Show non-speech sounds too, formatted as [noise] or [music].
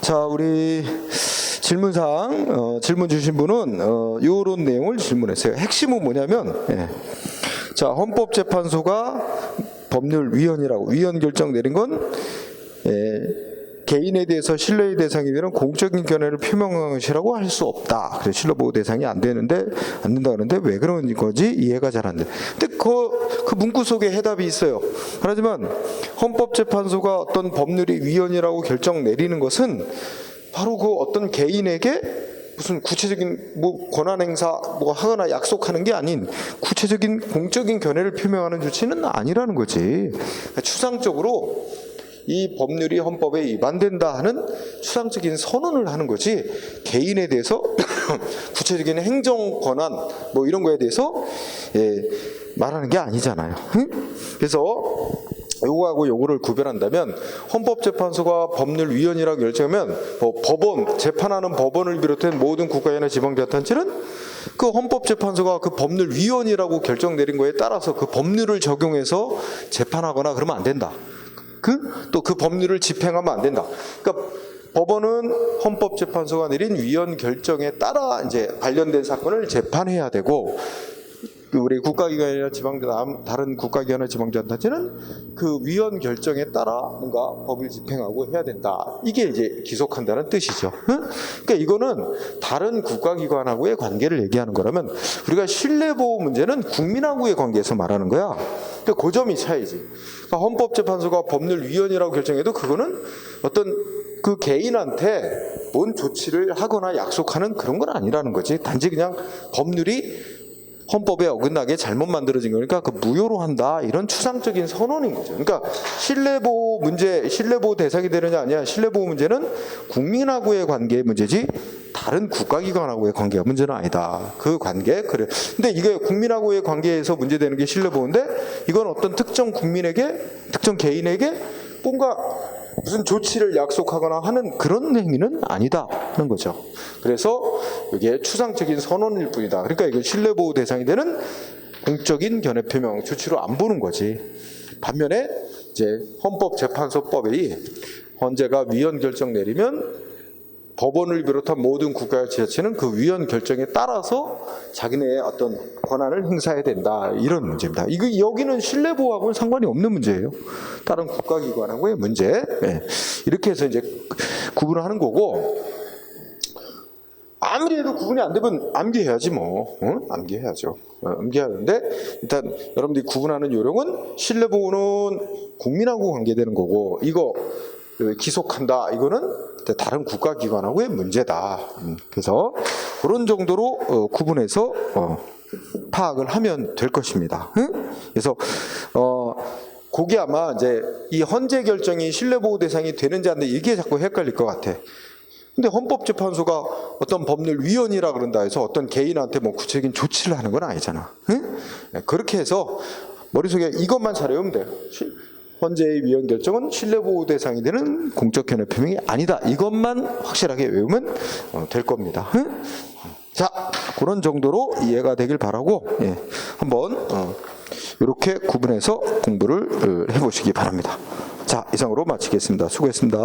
자, 우리 질문사항 어, 질문 주신 분은 어, 요런 내용을 질문했어요. 핵심은 뭐냐면 예. 자, 헌법재판소가 법률위원이라고 위원 결정 내린 건 예, 개인에 대해서 신뢰의 대상이 되는 공적인 견해를 표명한 것이라고 할 수 없다. 그래서 신뢰보호 대상이 안 되는데 안 된다 그러는데 왜 그런 거지 이해가 잘 안 돼. 근데 그, 그 문구 속에 해답이 있어요. 하지만 헌법재판소가 어떤 법률이 위헌이라고 결정 내리는 것은 바로 그 어떤 개인에게 무슨 구체적인 뭐 권한 행사 뭐 하거나 약속하는 게 아닌 구체적인 공적인 견해를 표명하는 조치는 아니라는 거지. 그러니까 추상적으로 이 법률이 헌법에 위반된다 하는 추상적인 선언을 하는 거지 개인에 대해서 [coughs] 구체적인 행정 권한 뭐 이런 거에 대해서 예, 말하는 게 아니잖아요. 응? 그래서 요거하고 요거를 구별한다면 헌법재판소가 법률위원이라고 결정하면 뭐 법원 재판하는 법원을 비롯한 모든 국가연의 지방자치단체는 그 헌법재판소가 그 법률위원이라고 결정 내린 거에 따라서 그 법률을 적용해서 재판하거나 그러면 안 된다. 그 또 그 법률을 집행하면 안 된다. 그러니까 법원은 헌법재판소가 내린 위원 결정에 따라 이제 관련된 사건을 재판해야 되고 그 우리 국가기관이나 지방 다른 국가기관이나 지방자치단체는 그 위원 결정에 따라 뭔가 법을 집행하고 해야 된다. 이게 이제 기속한다는 뜻이죠. 응? 그러니까 이거는 다른 국가기관하고의 관계를 얘기하는 거라면 우리가 신뢰보호 문제는 국민하고의 관계에서 말하는 거야. 그 점이 차이지. 그러니까 헌법재판소가 법률위원이라고 결정해도 그거는 어떤 그 개인한테 뭔 조치를 하거나 약속하는 그런 건 아니라는 거지. 단지 그냥 법률이 헌법에 어긋나게 잘못 만들어진 거니까 그 무효로 한다 이런 추상적인 선언인 거죠. 그러니까 신뢰보호 문제, 신뢰보호 대상이 되느냐 아니야. 신뢰보호 문제는 국민하고의 관계의 문제지 다른 국가기관하고의 관계가 문제는 아니다. 그 관계 그래. 근데 이게 국민하고의 관계에서 문제되는 게 신뢰보호인데 이건 어떤 특정 국민에게 특정 개인에게 뭔가 무슨 조치를 약속하거나 하는 그런 행위는 아니다는 거죠. 그래서 이게 추상적인 선언일 뿐이다. 그러니까 이게 신뢰보호 대상이 되는 공적인 견해 표명 조치로 안 보는 거지. 반면에 이제 헌법재판소법이 헌재가 위헌 결정 내리면 법원을 비롯한 모든 국가의 지자체는 그 위헌 결정에 따라서 자기네의 어떤 권한을 행사해야 된다 이런 문제입니다. 이거 여기는 신뢰보호하고는 상관이 없는 문제예요. 다른 국가기관하고의 문제 예. 이렇게 해서 이제 구분을 하는 거고 아무리 해도 구분이 안 되면 암기해야지 뭐 응? 암기해야죠. 어, 암기하는데 일단 여러분들이 구분하는 요령은 신뢰보호는 국민하고 관계되는 거고 이거 그 기속한다 이거는 다른 국가기관하고의 문제다. 음, 그래서 그런 정도로 어, 구분해서 어, 파악을 하면 될 것입니다. 응? 그래서 어, 그게 아마 이제 이 헌재 결정이 신뢰보호 대상이 되는지 안 되는지 이게 자꾸 헷갈릴 것 같아. 근데 헌법재판소가 어떤 법률위원이라 그런다 해서 어떤 개인한테 뭐 구체적인 조치를 하는 건 아니잖아. 응? 네, 그렇게 해서 머릿속에 이것만 잘 외우면 돼요. 시- 헌재의 위헌 결정은 신뢰보호 대상이 되는 공적 견해 표명이 아니다. 이것만 확실하게 외우면 어, 될 겁니다. 응? 자, 그런 정도로 이해가 되길 바라고 예, 한번 어, 이렇게 구분해서 공부를 어, 해보시기 바랍니다. 자, 이상으로 마치겠습니다. 수고했습니다.